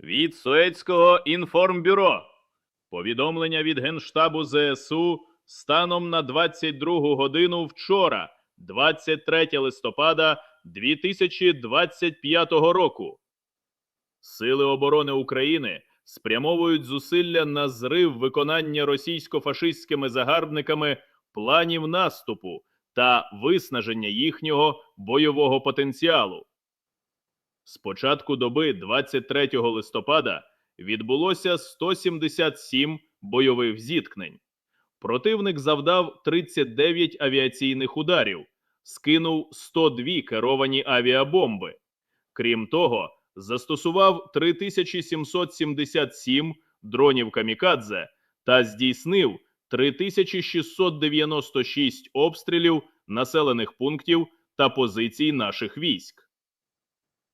Від Суецького інформбюро. Повідомлення від Генштабу ЗСУ станом на 22 годину вчора, 23 листопада 2025 року. Сили оборони України спрямовують зусилля на зрив виконання російсько-фашистськими загарбниками планів наступу та виснаження їхнього бойового потенціалу. З початку доби 23 листопада відбулося 177 бойових зіткнень. Противник завдав 39 авіаційних ударів, скинув 102 керовані авіабомби. Крім того, застосував 3777 дронів камікадзе та здійснив 3696 обстрілів населених пунктів та позицій наших військ.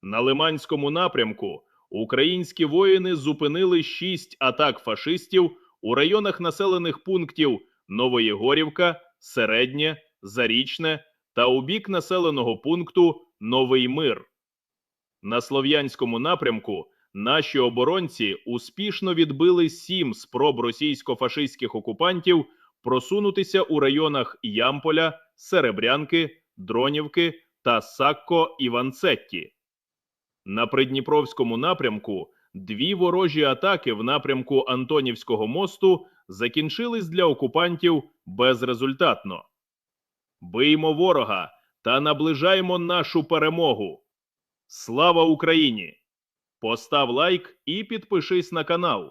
На Лиманському напрямку українські воїни зупинили шість атак фашистів у районах населених пунктів Новоєгорівка, Середнє, Зарічне та у бік населеного пункту Новий Мир. На Слов'янському напрямку наші оборонці успішно відбили сім спроб російсько-фашистських окупантів просунутися у районах Ямполя, Серебрянки, Дронівки та Сакко-Іванцетті. На Придніпровському напрямку дві ворожі атаки в напрямку Антонівського мосту закінчились для окупантів безрезультатно. Биймо ворога та наближаємо нашу перемогу. Слава Україні! Постав лайк і підпишись на канал.